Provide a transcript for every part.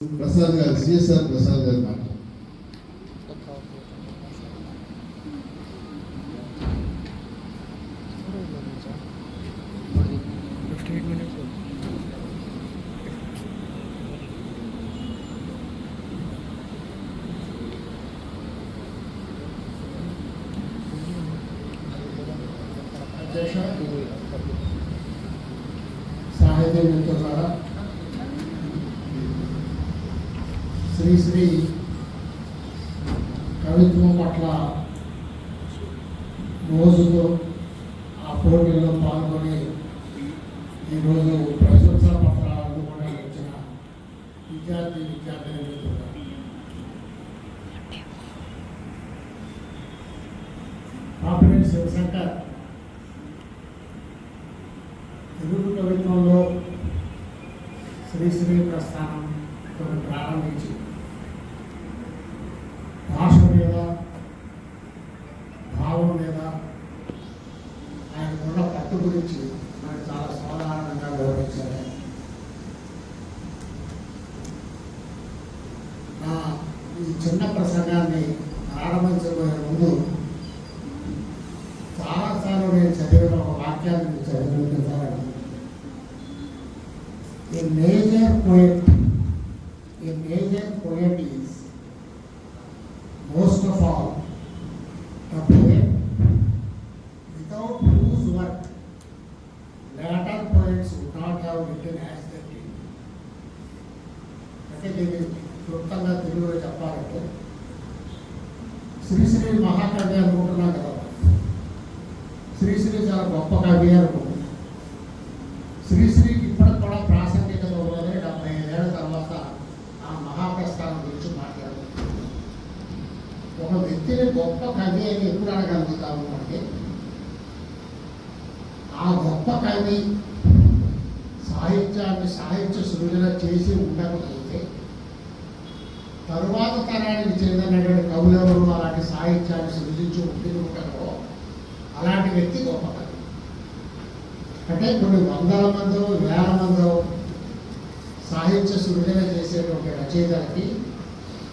ప్రసాద్ గారు సిఎస్ఆర్ ప్రసాద్ గారు మాట ఫిఫ్టీ ఎయిట్ మినిట్స్ అధ్యక్ష సాహిత్య మిత్రులారా శ్రీ శ్రీ కవిత్వం పట్ల రోజుకు ఆ పోటీల్లో పాల్గొని ఈరోజు ప్రశంసా పత్రాలను కూడా వచ్చిన విద్యార్థి విద్యార్థిని పాపిరెడ్డి శివశంకర్ తెలుగు కవిత్వంలో శ్రీశ్రీ ప్రస్థానం కొన్ని ప్రారంభించి భాష మీద భావం మీద ఆయనకున్న పట్టు గురించి మనకు చాలా సాధారణంగా వివరించారు ఆయన. నా ఈ చిన్న ప్రసంగాన్ని ప్రారంభించబోయే ముందు చాలాసార్లు నేను చదివిన ఒక వాక్యాన్ని మీకు మేజర్ పోయిట్ తప్పక గొప్ప కవి శ్రీశ్రీకి ఇప్పటికి కూడా ప్రాసంగికత ఉన్నది డెబ్బై ఐదేళ్ళ తర్వాత ఆ మహాప్రస్థానం గురించి మాట్లాడుతుంది ఒక వ్యక్తిని గొప్ప కవి అని ఎప్పుడు అడగలుగుతాము అంటే ఆ గొప్ప కవి సాహిత్యాన్ని సాహిత్య సృజన చేసి ఉండకపోతే తరువాత తరానికి చెందినటువంటి కవులెవరు? అలాంటి సాహిత్యాన్ని సృజించి ఉండి ఉండరో అలాంటి వ్యక్తి గొప్ప కవి ఇప్పుడు వందల మందో వేల మందో సాహిత్య సృజన చేసేటువంటి రచయితలకి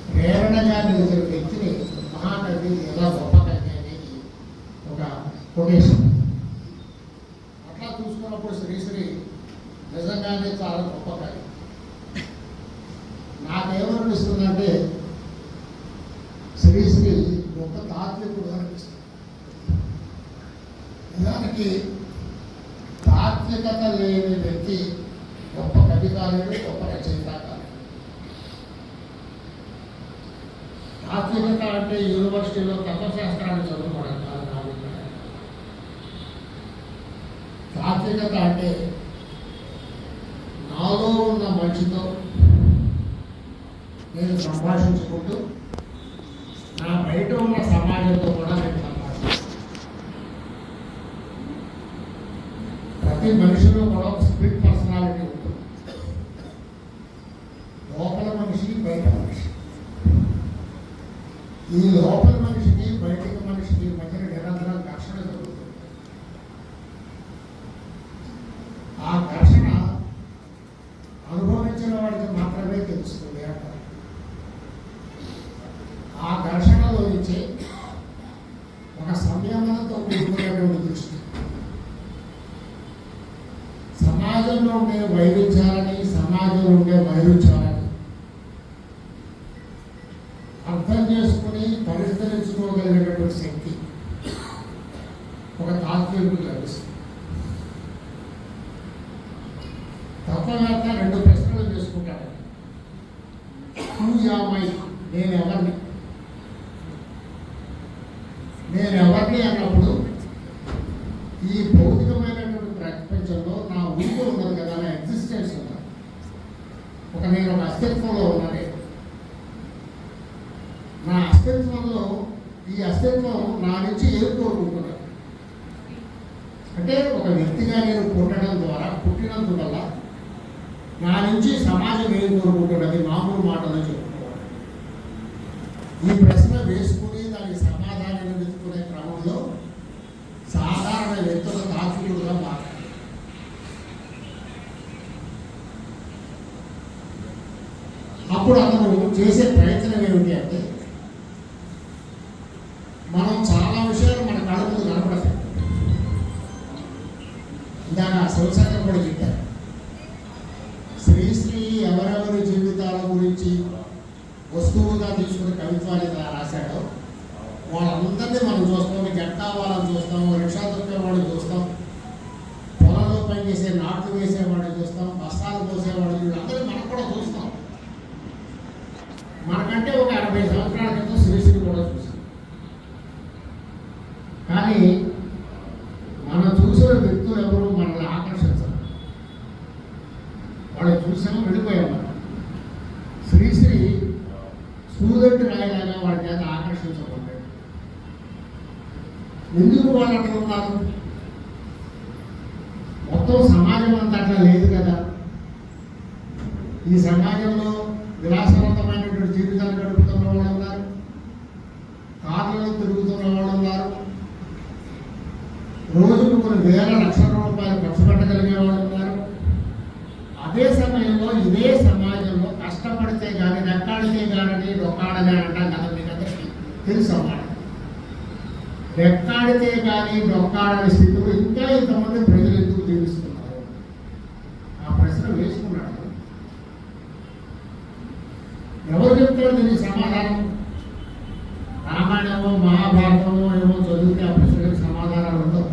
ప్రేరణగా నిలిచిన వ్యక్తిని మహాకవి ఎలా గొప్ప కవి అనేది ఒక కొటేషన్ అట్లా చూసుకున్నప్పుడు శ్రీశ్రీ నిజంగానే చాలా గొప్ప కవి నాకేమనిపిస్తుందంటే శ్రీశ్రీ గొప్ప తాత్వికుడు అనిపిస్తుంది నిజానికి తాత్వికత లేని వ్యక్తి గొప్ప కవి కాలేడు గొప్ప రచయిత కాలేడు తాత్వికత అంటే యూనివర్సిటీలో తత్వశాస్త్రాన్ని చదువుకోవడం కాదు నా అభిప్రాయం తాత్వికత అంటే నాలో ఉన్న మనిషితో నేను సంభాషించుకుంటూ నా బయట ఉన్న సమాజంతో కూడా నేను సంభాషిస్తాను ప్రతి మనిషిలో కూడా ఒక స్పిరిట్ పర్సనాలిటీ ఉంటుంది లోపల మనిషి బయట మనిషి ఈ లోపల మనిషికి బయటకి మనిషికి మధ్యన నిరంతరం ఘర్షణ జరుగుతుంది ఆ ఘర్షణ అనుభవించిన వాడికి మాత్రమే తెలుస్తుంది అంటారు ఆ ఘర్షణలో నుంచి ఒక సంయమనంతో కూడుకునేటువంటి దృష్టి సమాజంలో ఉండే వైరుధ్యాలని సమాజంలో ఉండే వైరుధ్యాలని అర్థం చేసుకుని పరిష్కరించుకోగలిగినటువంటి శక్తి ఒక తాత్వికుడికి లభిస్తుంది తత్వవేత్త రెండు ప్రశ్నలు చేసుకుంటాడు హూ యామై నేను నేను ఎవరిని అన్నప్పుడు ఈ భౌతికమైనటువంటి ప్రపంచంలో నా ఊరు ఉన్నది కదా నా ఎగ్జిస్టెన్స్ ఉన్నది ఒక నేను ఒక అస్తిత్వంలో ఉన్నది నా అస్తిత్వంలో ఈ అస్తిత్వం నా నుంచి ఏం కోరుకుంటున్నాను అంటే ఒక వ్యక్తిగా నేను పుట్టడం ద్వారా పుట్టినందువల్ల నా నుంచి సమాజం ఏం కోరుకుంటున్నది మామూలు మాటలు చెప్పు ఈ ప్రశ్న వేసుకుని దానికి సమాధానం వెతుకునే క్రమంలో సాధారణ వ్యక్తుల తాత్వికులుగా మాట్లాడారు అప్పుడు అతను చేసే ప్రయత్నం ఏమిటి అంటే మనకంటే ఒక అరవై సంవత్సరాల క్రితం శ్రీశ్రీ కూడా చూసాం కానీ మనం చూసిన వ్యక్తులు ఎవరు మనల్ని ఆకర్షించరు వాళ్ళు చూసాము వెళ్ళిపోయాం మనం శ్రీశ్రీ సూదట్టి రాయలాగా వాళ్ళ చేత ఆకర్షించబడ్డాడు ఎందుకు వాళ్ళు అట్లా ఉన్నారు మొత్తం సమాజం అంతా అట్లా లేదు కదా ఈ సమాజంలో విలాసవంతమైనటువంటి జీవితాలు గడుపుతున్న వాళ్ళు ఉన్నారు కార్లలో తిరుగుతున్న వాళ్ళు ఉన్నారు రోజుకు కొన్ని వేల లక్షల రూపాయలు ఖర్చు పెట్టగలిగే వాళ్ళు ఉన్నారు. అదే సమయంలో ఇదే సమాజంలో కష్టపడితే కానీ రెక్కాడితే కానీ డొక్కాడని అంటాం కదా మీకు అందరికీ తెలుసు అన్నమాట రెక్కాడితే కానీ రొక్కాడని స్థితిలో ఇంకా ఇంతమంది ప్రజలు ఎందుకు జీవిస్తున్నారు? ఆ ప్రశ్న వేసుకున్నాడు. ఎవరు చెప్తారు దీనికి సమాధానం రామాయణమో మహాభారతమో ఏమో చదివితే ఆ ప్రశ్నలకు సమాధానాలు ఉండవు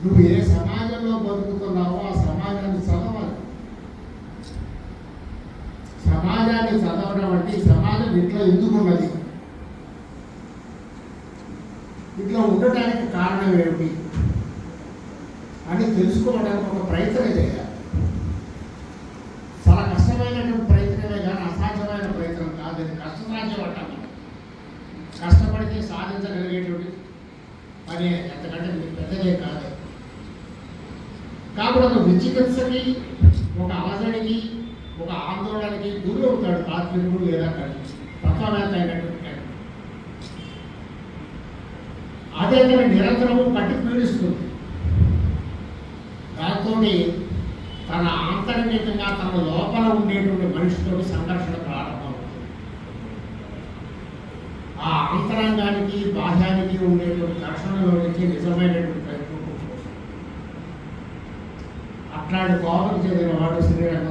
నువ్వు ఏ సమాజంలో బతుకుతున్నావో ఆ సమాజాన్ని చదవాలి సమాజాన్ని చదవడం అంటే సమాజం ఇట్లా ఎందుకు ఉన్నది? ఇట్లా ఉండటానికి కారణం ఏమిటి? అని తెలుసుకోవడానికి ఒక ప్రయత్నం చేయాలి. చాలా కష్టమైనటువంటి ప్రయత్నమే కానీ అసాధ్యమైన ప్రయత్నం కాదు. అది కష్టసాధ్యం అంటాం కష్టపడితే సాధించగలిగేటువంటి పని ఎంతకంటే మీకు పెద్దదే కాదు. కాబట్టి ఒక విచికిత్సకి ఒక అలజడికి ఆందోళనకి గురి అవుతాడు తాత్వికుడు లేదా కవి. తత్వవేత్త అయినటువంటి అదే తన నిరంతరము పట్టి పీడిస్తుంది. దాంతో తన ఆంతరికంగా తన లోపల ఉండేటువంటి మనిషితో సంఘర్షణ ప్రారంభమవుతుంది. ఆ అంతరంగానికి బాహ్యానికి ఉండేటువంటి ఘర్షణలో నుంచి నిజమైనటువంటి ప్రయత్నం అట్లాంటి కోపం చెందిన వాడు శ్రీరంగం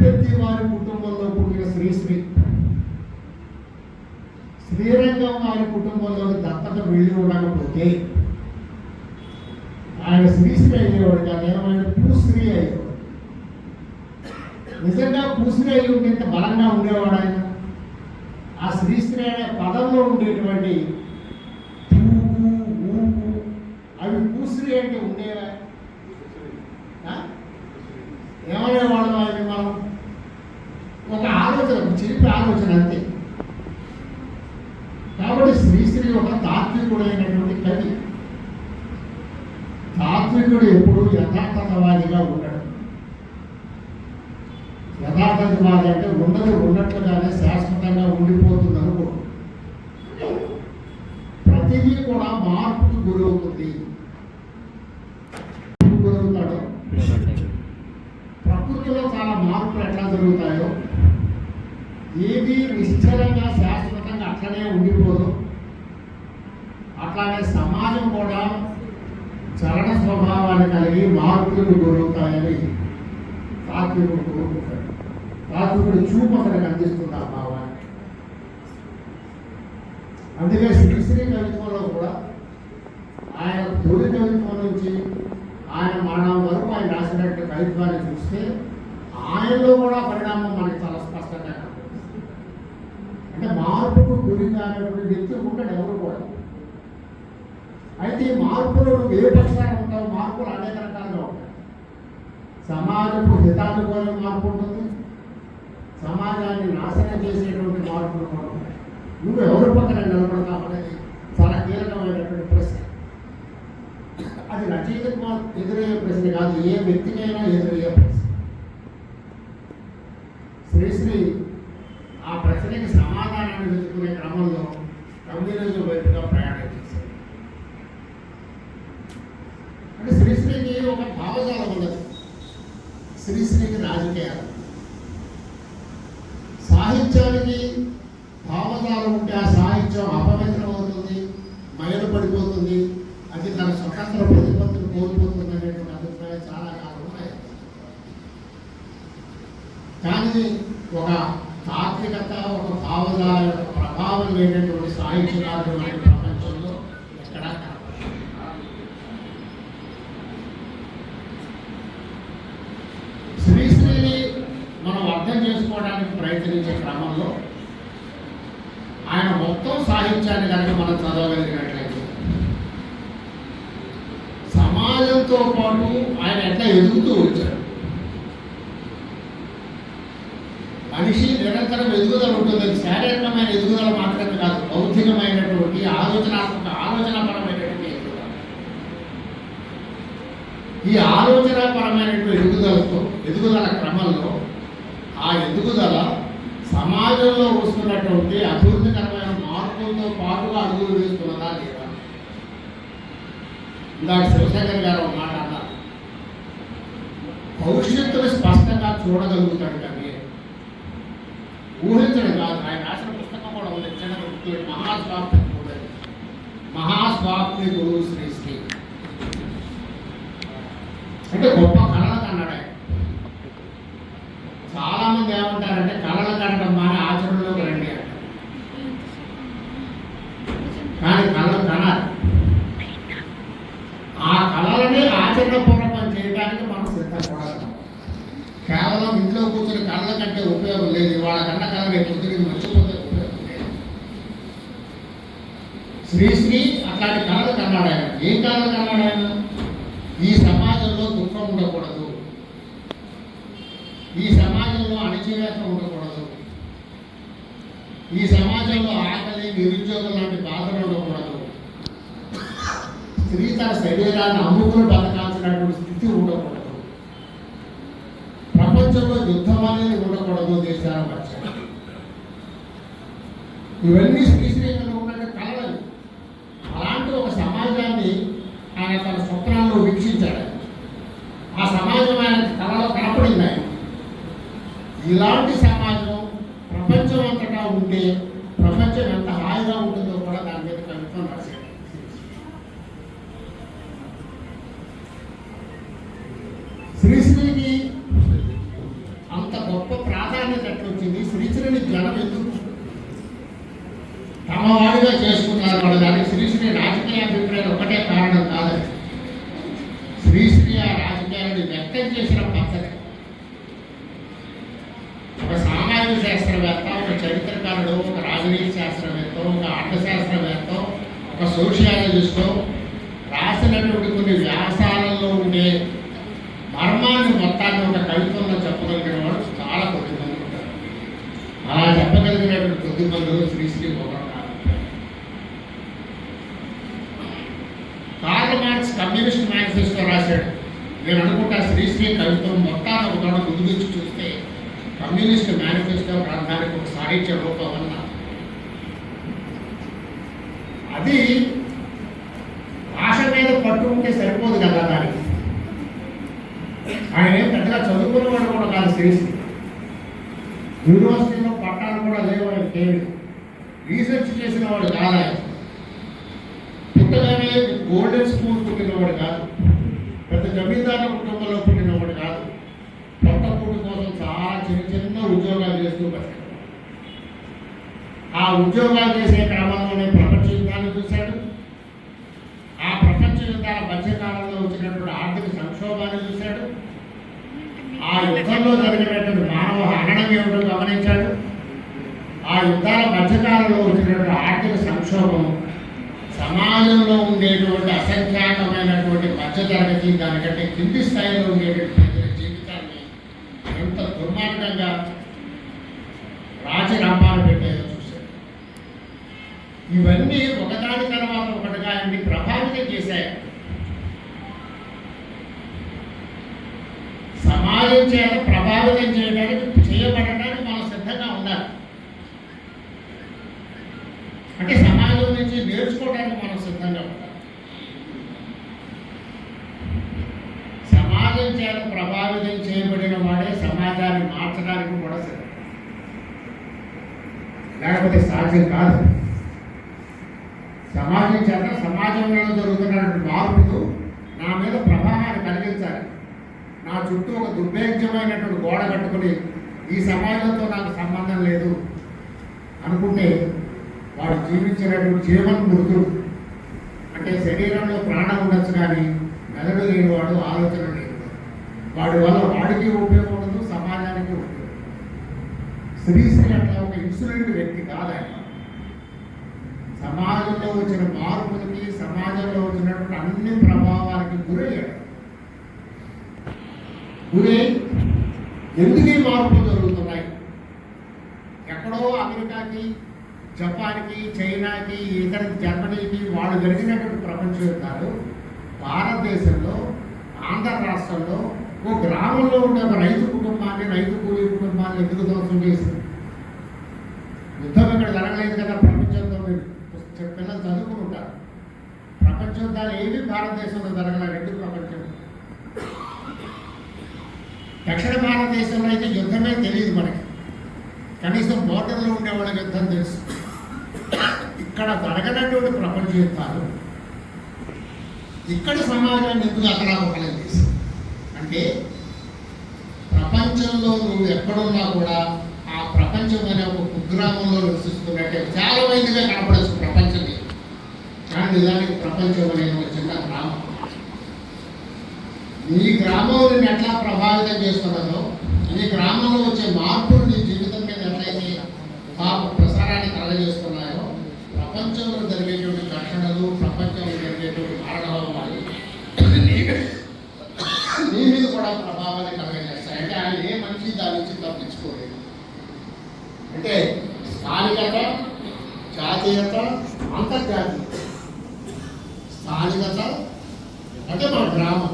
పూడిపెత్తి వారి కుటుంబంలో పుట్టిన శ్రీశ్రీ శ్రీరంగం వారి కుటుంబంలో దత్తత వెళ్ళి ఉండకపోతే ఆయన శ్రీశ్రీ అయ్యేవాడు కానీ ఏమైనా పూశ్రీ అయ్యేవాడు నిజంగా పూశ్రీ అయ్యి ఉంటే బలంగా ఉండేవాడు ఆయన. ఆ శ్రీశ్రీ అనే పదంలో ఉండేటువంటి అవి పూశ్రీ అంటే ఉండేవా ఆ? ఏమనేవాళ్ళం ఆయన మనం ఒక ఆలోచన ఒక చిలిపి ఆలోచన అంతే కాబట్టి శ్రీశ్రీ ఒక తాత్వికుడైనటువంటి కవి. తాత్వికుడు ఎప్పుడు యథార్థతవాదిగా ఉండడు. యథార్థతవాది అంటే ఉన్నది ఉన్నట్లుగానే శాశ్వతంగా ఉండిపోతుంది అనుకో ప్రతిదీ కూడా మార్పుకు గురవుతుంది. గురవుతాడు. ప్రకృతిలో చాలా మార్పులు ఎట్లా జరుగుతాయో? ఏది నిశ్చలంగా శాశ్వతంగా అట్లనే ఉండిపోదు అట్లానే సమాజం కూడా చలన స్వభావాన్ని మార్పులకు గురవుతాయని తాత్వికుడు కోరుకుంటాడు తాత్వికుడు చూపు అతనికి అందిస్తుంది ఆ భావాన్ని. అందుకే శ్రీశ్రీ కవిత్వంలో కూడా ఆయన తొలి కవిత్వం నుంచి ఆయన మరణం వరకు ఆయన రాసినట్టు కవిత్వాన్ని చూస్తే ఆయనలో కూడా పరిణామం మనకి చాలా స్పష్టంగా కనిపిస్తుంది. అంటే మార్పుకు గురి కానటువంటి వ్యక్తి ఉంటాడు ఎవరు కూడా. అయితే ఈ మార్పులు నువ్వు ఏ పక్షాన ఉంటావు మార్పులు అనేక రకాలుగా ఉంటాయి. సమాజపు హితాన్ని మార్పు ఉంటుంది. సమాజాన్ని నాశనం చేసేటువంటి మార్పులు కూడా ఉంటాయి. నువ్వు ఎవరి పక్కన నిలబడతావు అనేది చాలా కీలకమైనటువంటి ప్రశ్న. అది రచయితకు మా- ఎదురయ్యే ప్రశ్న కాదు ఏ వ్యక్తికైనా ఎదురయ్యే ప్రశ్న. శ్రీశ్రీ ఆ ప్రశ్నకి సమాధానాన్ని వెతుకునే క్రమంలో కమ్యూనిజం వైపుగా ప్రయాణం చేశారు అంటే శ్రీశ్రీకి ఒక భావజాలం ఉన్నది శ్రీశ్రీకి రాజకీయాలు సాహిత్యానికి భావజాలం ఉంటే ఆ సాహిత్యం అపవిత్రం అవుతుంది మైలు పడిపోతుంది అది తన స్వతంత్ర ప్రతిపత్తిని కోల్పోతుంది అనేటువంటి అభిప్రాయం చాలా కాలం ఉన్నాయి కానీ ఒక తాత్వికత ఒక భావజాల యొక్క ప్రభావం లేనటువంటి సాహిత్యకారుడు అనే ప్రపంచంలో ఎక్కడా కనపడదు శ్రీశ్రీని మనం అర్థం చేసుకోవడానికి ప్రయత్నించే క్రమంలో ఆయన మొత్తం సాహిత్యాన్ని కనుక మనం చదవగలిగినట్లయితే సమాజంతో పాటు ఆయన ఎట్లా ఎదుగుతూ వచ్చాడు మనిషి నిరంతరం ఎదుగుదల ఉంటుంది శారీరకమైన ఎదుగుదల మాత్రమే కాదు బౌద్ధికమైనటువంటి ఆలోచనాత్మక ఆలోచనాపరమైనటువంటి ఎదుగుదల. ఈ ఆలోచనాపరమైనటువంటి ఎదుగుదలతో ఎదుగుదల క్రమంలో ఆ ఎదుగుదల సమాజంలో వస్తున్నటువంటి అభివృద్ధికరమైన మార్పులతో పాటుగా అడుగులు వేస్తున్నదా లేదా? ఇందాక శివశంకర్ గారు ఒక మాట అన్నారు. భవిష్యత్తును స్పష్టంగా చూడగలుగుతాడు కానీ ఊహించడం కాదు. ఆయన రాసిన పుస్తకం కూడా ఉంది. చిన్న గుర్తు మహాస్వాప్తికుడు అని. మహాస్వాప్తికుడు శ్రీ శ్రీ అంటే గొప్ప కళలు కన్నాడు ఆయన చాలా మంది ఏమంటారంటే కళలు కనడం మాని ఆచరణలోకి రండి అంటారు కానీ కళలు కనాలి ఆ కళలని ఆచరణపూర్వకం చేయడానికి మనం సిద్ధపడాలి కేవలం ఇంట్లో కూర్చొని కళ్ళ కంటే ఉపయోగం లేదు. వాళ్ళ కన్న కళ రేపు పొద్దున మర్చిపోతే ఉపయోగం లేదు. శ్రీశ్రీ అట్లాంటి కళలు కన్నాడు ఆయన ఏం కళలు కన్నాడు ఆయన ఈ సమాజంలో దుఃఖం ఉండకూడదు. ఈ సమాజంలో అణచివేత ఉండకూడదు. ఈ సమాజంలో ఆకలి నిరుద్యోగం లాంటి బాధలు ఉండకూడదు. స్త్రీ తన శరీరాన్ని అమ్ముకుని బతకాల్సినటువంటి స్థితి ఉండకూడదు. ప్రపంచంలో యుద్ధం అనేది ఉండకూడదు దేశాల మధ్య ఇవన్నీ శ్రీశ్రీకంలో ఉన్న కళలు అలాంటి ఒక సమాజాన్ని ఆయన తన స్వప్నాల్లో వీక్షించాడు ఆ సమాజం ఆయన కళలో కనపడింది ఆయన ఇలాంటి సమాజం ప్రపంచం అంతటా ఉంటే ప్రపంచం ఎంత హాయిగా ఉంటుందో కూడా దాని మీద కవిత్వం రాశాడు శ్రీశ్రీకి అంత గొప్ప ప్రాధాన్యత ఎట్లా వచ్చింది శ్రీశ్రీని జనం ఎందుకు తమ వాడిగా చేసుకున్నారు వాళ్ళ దానికి శ్రీశ్రీ రాజకీయ అభిప్రాయం ఒకటే కారణం కాదు శ్రీశ్రీ ఆ రాజకీయాలను వ్యక్తం చేసిన పద్ధతి ఒక సామాజిక శాస్త్రవేత్త ఒక చరిత్రకారుడు ఒక రాజనీతి శాస్త్రవేత్త ఒక అర్థశాస్త్రవేత్త ఒక సోషియాలజిస్టు రాసినటువంటి కొన్ని వ్యాసాలలో ఉండే మర్మాన్ని మొత్తాన్ని ఒక కవిత్వంలో చెప్పగలిగిన వాడు చాలా కొద్ది మంది ఉంటారు. అలా చెప్పగలిగినటువంటి కొద్ది మందులు Sri Sri Karl Marx Communist Manifesto రాశాడు. నేను అనుకుంటా శ్రీశ్రీ కవిత్వం మొత్తాన్ని ఒక తోడ చూస్తే కమ్యూనిస్ట్ మేనిఫెస్టో గ్రంథానికి ఒక సాహిత్య రూపం అన్నా అది భాష మీద పట్టు ఉంటే సరిపోదు కదా దానికి ఆయన ఏం పెద్దగా పట్టాలు చేసి యూనివర్సిటీలో పట్టాలు కూడా లేవని ఆయన కేవీ రీసెర్చ్ చేసిన వాడు కాదా పుట్టగానే గోల్డెన్ స్కూల్ పుట్టినవాడు కాదు. పెద్ద జమీందారు కుటుంబంలో పుట్టినవాడు కాదు. పొట్టకూటి కోసం చాలా చిన్న చిన్న ఉద్యోగాలు చేస్తూ ఆ ఉద్యోగాలు చేసే క్రమంలోనే ప్రపంచ యుద్ధాన్ని చూశాడు. ఆ ప్రపంచ యుద్ధాల మధ్యకాలంలో వచ్చినటువంటి ఆర్థిక సంక్షోభాన్ని చూశాడు. యుద్ధంలో జరిగినటువంటి మానవ హననం ఏమిటో గమనించాడు. ఆ యుద్ధాల మధ్యకాలంలో వచ్చినటువంటి ఆర్థిక సంక్షోభం సమాజంలో ఉండేటువంటి అసంఖ్యాకమైనటువంటి మధ్యతరగతి దానికంటే కింది స్థాయిలో ఉండేటువంటి ప్రజల జీవితాన్ని ఎంత దుర్మార్గంగా రాజరామాలు పెట్టేదో చూశాడు. ఇవన్నీ ఒకదాని తర్వాత ఒకటిగా ఆయన్ని ప్రభావితం చేశాయి. సమాజం చేత ప్రభావితం చేయడానికి చేయబడటానికి మనం సిద్ధంగా ఉండాలి. అంటే సమాజం నుంచి నేర్చుకోవడానికి మనం సిద్ధంగా ఉండాలి. సమాజం చేత ప్రభావితం చేయబడిన వాడే సమాజాన్ని మార్చడానికి కూడా సిద్ధం. లేకపోతే సాధ్యం కాదు. సమాజం చేత సమాజంలో జరుగుతున్నటువంటి మార్పులు నా మీద ప్రభావాన్ని కలిగించాలి. నా చుట్టూ ఒక దుర్భేద్యమైనటువంటి గోడ కట్టుకుని ఈ సమాజంతో నాకు సంబంధం లేదు అనుకుంటే వాడు జీవించినటువంటి జీవన మృతుడు. అంటే శరీరంలో ప్రాణం ఉండొచ్చు కానీ మెదడు లేనివాడు ఆలోచన లేనివాడు వాడి వల్ల వాడికి ఉపయోగం ఉండదు సమాజానికి ఉపయోగం శ్రీశ్రీ అట్లా ఒక ఇన్సులెంట్ వ్యక్తి కాదు ఆయన. సమాజంలో వచ్చిన మార్పులకి సమాజంలో వచ్చినటువంటి అన్ని ప్రభావాలకి గురయ్యాడు. గురై ఎందుకు ఈ మార్పులు జరుగుతున్నాయి? ఎక్కడో అమెరికాకి జపాన్కి చైనాకి ఇతర జర్మనీకి వాళ్ళు జరిగినటువంటి ప్రపంచ యుద్ధాలు భారతదేశంలో ఆంధ్ర రాష్ట్రంలో ఓ గ్రామంలో ఉండే ఒక రైతు కుటుంబాన్ని రైతు కూలీ కుటుంబాన్ని ఎందుకు దోషం చేసింది? యుద్ధం ఇక్కడ జరగలేదు కదా ప్రపంచంతో మీరు? పిల్లలు చదువుకుని ఉంటారు ప్రపంచ యుద్ధాలు ఏవి భారతదేశంలో జరగలేదు రెండు ప్రపంచం దక్షిణ భారతదేశంలో అయితే యుద్ధమే తెలియదు మనకి. కనీసం బోర్డర్లో ఉండే వాళ్ళకి యుద్ధం తెలుసు. ఇక్కడ జరగనటువంటి ప్రపంచ యుద్ధాలు ఇక్కడ సమాజాన్ని ఎందుకు అతలాకుతలం చేసి అంటే ప్రపంచంలో నువ్వు ఎక్కడున్నా కూడా ఆ ప్రపంచం అనే ఒక కుగ్రామంలో నివసిస్తున్నట్టే. చాలా మందిగా కనపడచ్చు ప్రపంచం కానీ నిజానికి ప్రపంచం అనేది నీ గ్రామం నేను ఎట్లా ప్రభావితం చేస్తున్నదో నీ గ్రామంలో వచ్చే మార్పులు నీ జీవితం మీద ఎట్లయితే ఆ ప్రసారాన్ని కలగజేస్తున్నాయో ప్రపంచంలో జరిగేటువంటి ఘర్షణలు ప్రపంచంలో జరిగేటువంటి మారణహోమాలు నీ- నీ మీద కూడా ప్రభావాన్ని కలగజేస్తాయి. అంటే ఆయన ఏ మనిషి దాని నుంచి తప్పించుకోలేదు. అంటే స్థానికత జాతీయత అంతర్జాతీయత. స్థానికత అంటే మన గ్రామం.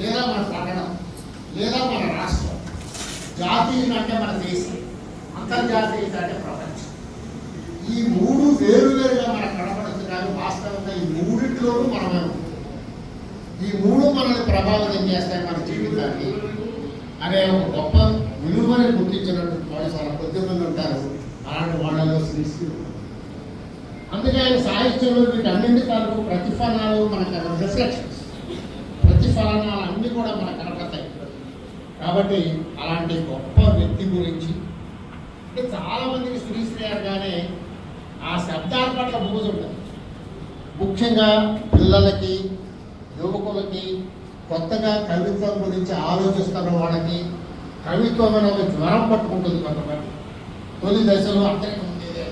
లేదా మన పట్టణం లేదా మన రాష్ట్రం. జాతీయం అంటే మన దేశం అంతర్జాతీయత అంటే ప్రపంచం. ఈ మూడు వేరు వేరుగా మనకు కనపడుతున్నాయి వాస్తవంగా ఈ మూడింటిలోనూ మనమే ఈ మూడు మనల్ని ప్రభావితం చేస్తాయి మన జీవితాన్ని. అనే ఒక గొప్ప విలువని గుర్తించినటువంటి వాళ్ళు చాలా కొద్ది మంది ఉంటారు. అలాంటి వాళ్ళలో శ్రీశ్రీ అందుకే ఆయన సాహిత్యంలో వీటన్నింటి తాలూకు ప్రతిఫలాలు మనకు రిఫ్లెక్షన్స్ ప్రతిఫలనాలు అన్నీ కూడా మనకు కనపడతాయి. కాబట్టి అలాంటి గొప్ప వ్యక్తి గురించి అంటే చాలామందికి మందికి శ్రీశ్రీ అనగానే ఆ శబ్దాల పట్ల బూజు ఉంటుంది. ముఖ్యంగా పిల్లలకి యువకులకి కొత్తగా కవిత్వం గురించి ఆలోచిస్తున్న వాళ్ళకి కవిత్వం అనే ఒక జ్వరం పట్టుకుంటుంది కొంతమంది. తొలి దశలో అందరికీ ఉండేది.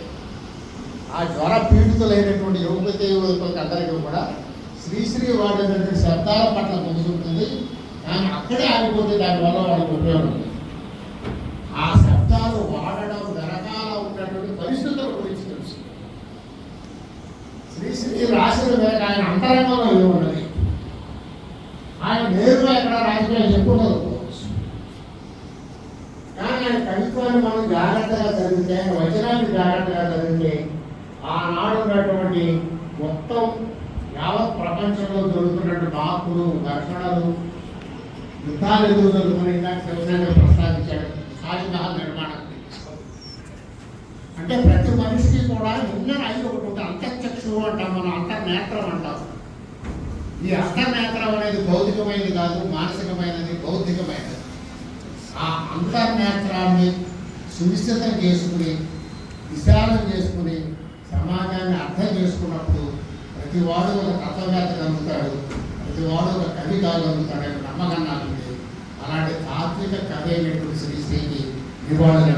ఆ జ్వర పీడితులైనటువంటి యువకులకి యువకులకి అందరికీ కూడా శ్రీశ్రీ వాడేటువంటి శబ్దాల పట్ల ముగుసుంటుంది కానీ అక్కడే ఆగిపోతే దానివల్ల వాళ్ళకి ఉపయోగం ఆ శబ్దాలు వాడడం వెనకాల ఉన్నటువంటి పరిస్థితుల గురించి తెలుసు. శ్రీశ్రీ రాసిన మీద ఆయన అంతరంగంలో ఏమున్నది? ఆయన నేరుగా ఎక్కడ రాసిన చెప్పుకోవచ్చు కానీ ఆయన కవిత్వాన్ని మనం జాగ్రత్తగా చదివితే ఆయన వచనాన్ని జాగ్రత్తగా చదివితే ఆనాడు ఉన్నటువంటి మొత్తం యావత్ ప్రపంచంలో జరుగుతున్నట్టు మార్పులు ఘర్షణలు యుద్ధాలు ఎదురు జరుగుతున్నాయి. ఇందాక శివసేన ప్రస్తావించాడు తాజ్మహల్ నిర్మాణం. అంటే ప్రతి మనిషికి కూడా ఇన్నర్ అయి ఒకటి ఉంటుంది. అంతర్చక్షువు అంటాం మనం అంతర్నేత్రం అంటాం. ఈ అంతర్నేత్రం అనేది భౌతికమైనది కాదు మానసికమైనది బౌద్ధికమైనది. ఆ అంతర్నేత్రాన్ని సునిశ్చితం చేసుకుని విశాలం చేసుకుని సమాజాన్ని అర్థం చేసుకున్నప్పుడు ప్రతి వాడు ఒక తత్వవేత్త కలుగుతాడు ప్రతి వాడు ఒక కవి కాగలుగుతాడని నమ్మకం నాకు అలాంటి తాత్విక కవి అయినటువంటి శ్రీశ్రీకి నివాళులు